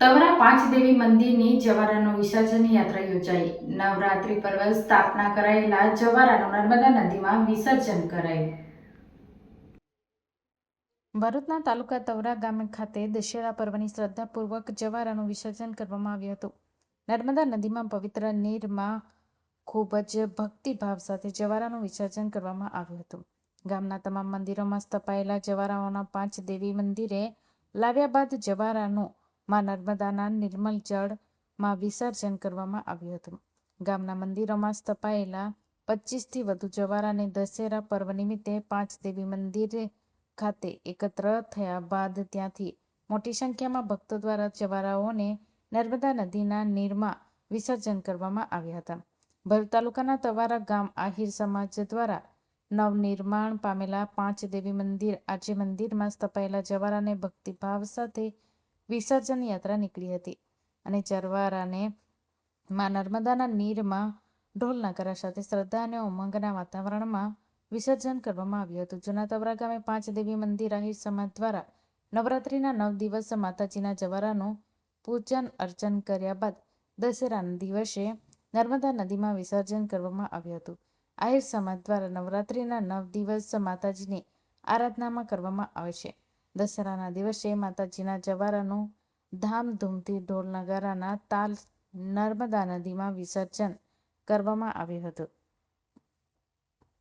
તવરા પાંચ દેવી મંદિરની જવારાનો વિસર્જન યાત્રા યોજાઈ. નવરાત્રિ પર્વ સ્થાપના કરાયેલા જવારાનું નર્મદા નદીમાં વિસર્જન કરાયું. ભરૂચના તાલુકા તવરા ગામે ખાતે દશેરા પર્વની શ્રદ્ધાપૂર્વક જવારાનું વિસર્જન કરવામાં આવ્યું હતું. નર્મદા નદીમાં પવિત્ર નીરમાં ખૂબ જ ભક્તિભાવ સાથે જવારાનું વિસર્જન કરવામાં આવ્યું હતું. ગામના તમામ મંદિરોમાં સ્થપાયેલા જવારાઓના પાંચ દેવી મંદિરે લાવ્યા બાદ જવારાનું માં નર્મદાના નિર્મલ જળમાં વિસર્જન કરવામાં આવ્યું હતું. ગામના મંદિરોમાં સ્થપાયેલા પચીસથી વધુ જવારાને દશેરા પર્વ નિમિત્તે પાંચ દેવી મંદિર ખાતે એકત્ર થયા બાદ ત્યાંથી મોટી સંખ્યામાં ભક્તો દ્વારા જવારાઓને નર્મદા નદીના નીરમાં વિસર્જન કરવામાં આવ્યા હતા. ભરૂચ તાલુકાના તવારા ગામ આહિર સમાજ દ્વારા નવનિર્માણ પામેલા પાંચ દેવી મંદિર આજે મંદિરમાં સ્થપાયેલા જવારાને ભક્તિભાવ સાથે વિસર્જન યાત્રા નીકળી હતી અને ચરવારાને માં નર્મદાના નીરમાં ઢોલ નગારા સાથે શ્રદ્ધા અને ઉમંગના વાતાવરણમાં વિસર્જન કરવામાં આવ્યું હતું. જૂના તબરા ગામે પાંચ દેવી મંદિર આહિર સમાજ દ્વારા નવરાત્રિના નવ દિવસ માતાજીના જવારાનું પૂજન અર્ચન કર્યા બાદ દશેરાના દિવસે નર્મદા નદીમાં વિસર્જન કરવામાં આવ્યું હતું. આહિર સમાજ દ્વારા નવરાત્રિના નવ દિવસ માતાજીની આરાધનામાં કરવામાં આવે છે. દશેરાના દિવસે માતાજીના જવારાનું ધામધૂમથી ઢોલ નગારાના તાલ નર્મદા નદીમાં વિસર્જન કરવામાં આવ્યું હતું.